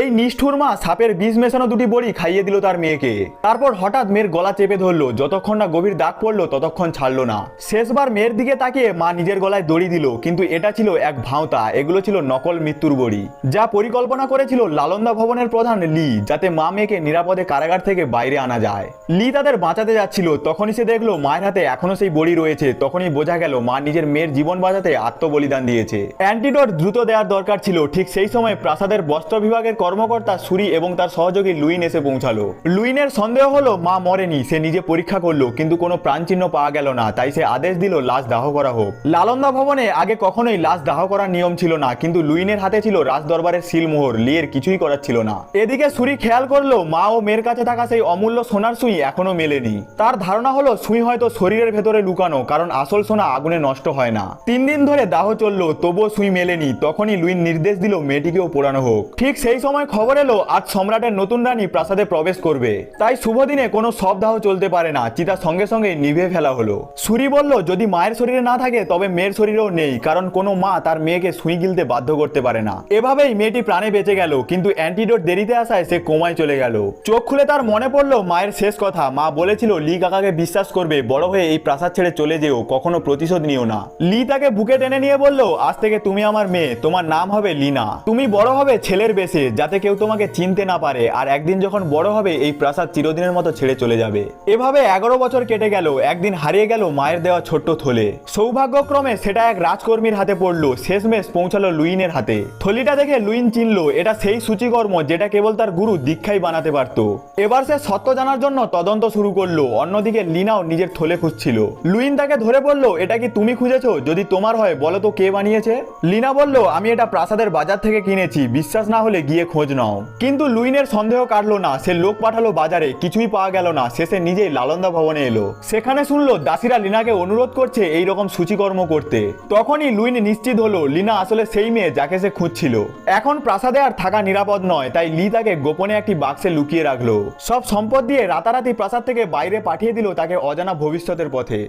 এই নিষ্ঠুর মা সাপের বিষ মেশানো দুটি বড়ি খাইয়ে দিল তার মেয়েকে। তারপর হঠাৎ মেয়ের গলা চেপে ধরলো, যতক্ষণ না গভীর দাগ পড়ল, ততক্ষণ ছাড়লো না। শেষবার মেয়ের দিকে তাকিয়ে মা নিজের গলায় দড়ি দিল, কিন্তু এটা ছিল এক ভাঁওতা, এগুলো ছিল নকল মৃত্যুর বড়ি, যা পরিকল্পনা করেছিল লালন্দা ভবনের প্রধান লি, যাতে মা মেয়েকে নিরাপদে কারাগার থেকে বাইরে আনা যায়। লি তাদের বাঁচাতে যাচ্ছিল, তখনই সে দেখল মায়ের হাতে এখনও সেই বড়ি রয়েছে, তখনই বোঝা গেল মা নিজের মেয়ের জীবন বাঁচাতে আত্মবলিদান দিয়েছে। অ্যান্টিডোট দ্রুত দেওয়ার দরকার ছিল, ঠিক সেই সময় প্রাসাদের বস্ত্র বিভাগের কর্মকর্তা সুরি এবং তার সহযোগী লুইন এসে পৌঁছালো। লুইনের সন্দেহ হলো, মা মরেনি, সে নিজে পরীক্ষা করল, কিন্তু কোনো প্রাণচিহ্ন পাওয়া গেল না, তাই সে আদেশ দিল লাশ দাহ করা হোক। লালন্দা ভবনে আগে কখনোই লাশ দাহ করার নিয়ম ছিল না, কিন্তু লুইনের হাতে ছিল রাজ রাজদরবারের সিলমোহর, লিয়ের কিছুই করার ছিল না। এদিকে সুরি খেয়াল করল, মা ও মেয়ের কাছে থাকা সেই অমূল্য সোনার সুই এখনও মেলেনি। তার ধারণা হলো, সুই হয়তো শরীরের ভেতরে লুকানো, কারণ আসল সোনা আগুনে নষ্ট হয় না। তিন দিন ধরে দাহ চলল, তবুও সুই মেলেনি, তখনই লুইন নির্দেশ দিল মেয়েটিকেও পোড়ানো হোক। ঠিক সেই সময় খবর এলো, আজ সম্রাটের নতুন রানী প্রাসাদে প্রবেশ করবে। তাই শুভ দিনে কোনো সব দাহ চলতে পারে না চিতা সঙ্গে সঙ্গে নিভে ফেলা হলো। সুরি বলল, যদি মায়ের শরীরে না থাকে, তবে মেয়ের শরীরেও নেই, কারণ কোনো মা তার মেয়েকে সুই গিলতে বাধ্য করতে পারে না। এভাবেই মেয়েটি প্রাণে বেঁচে গেল, কিন্তু অ্যান্টিডোট দেরিতে আসায় সে কোমায় চলে গেল। চোখ খুলে তার মনে পড়ল, মায়ের শেষ কথা, মা বলেছিল লি কাকাকে বিশ্বাস করবে, বড় হয়ে এই প্রাসাদ ছেড়ে চলে যেও, কখনো প্রতিশোধ নিও না। লি তাকে বুকে টেনে নিয়ে বলল, আজ থেকে তুমি আমার মেয়ে, তোমার নাম হবে লিনা। তুমি বড় হবে ছেলের বেশে যাতে কেউ তোমাকে চিনতে না পারে, আর একদিন যখন বড় হবে, এই প্রাসাদ চিরদিনের মতো ছেড়ে চলে যাবে। এভাবে এগারো বছর কেটে গেল, একদিন হারিয়ে গেল মায়ের দেওয়া ছোট্ট থলে। সৌভাগ্যক্রমে সেটা এক রাজকর্মীর হাতে পড়ল, শেষমেশ পৌঁছালো লুইনের হাতে। থলিটা দেখে লুইন চিনলো, এটা সেই সূচিকর্ম যেটা কেবল তার গুরু দীক্ষাই বানাতে পারত। এবার সে সত্য জানার জন্য তদন্ত শুরু করল, অন্যদিকে লিনাও নিজের থলে খুঁজছিল। লুইন তাকে ধরে বলল, এটা কি তুমি খুঁজেছো? যদি তোমার হয়, বলো তো কে বানিয়েছে? লিনা বলল, আমি এটা প্রাসাদের বাজার থেকে কিনেছি, বিশ্বাস না হলে গিয়ে খোঁজ নাও। কিন্তু লুইনের সন্দেহ কাটলো না। সে লোক পাঠালো বাজারে। কিছুই পাওয়া গেল না। শেষে নিজেই লালন্দা ভবনে এলো। সেখানে শুনলো, দাসীরা লিনাকে অনুরোধ করছে এই রকম সূচিকর্ম করতে। তখনই লুইন নিশ্চিত হলো, লিনা আসলে সেই মেয়ে যাকে সে খুঁজছিল। এখন প্রাসাদে আর থাকা নিরাপদ নয়, তাই লি তাকে গোপনে একটি বাক্সে লুকিয়ে রাখল। সব সম্পদ দিয়ে রাতারাতি প্রাসাদ থেকে বাইরে পাঠিয়ে দিল তাকে অজানা ভবিষ্যতের পথে।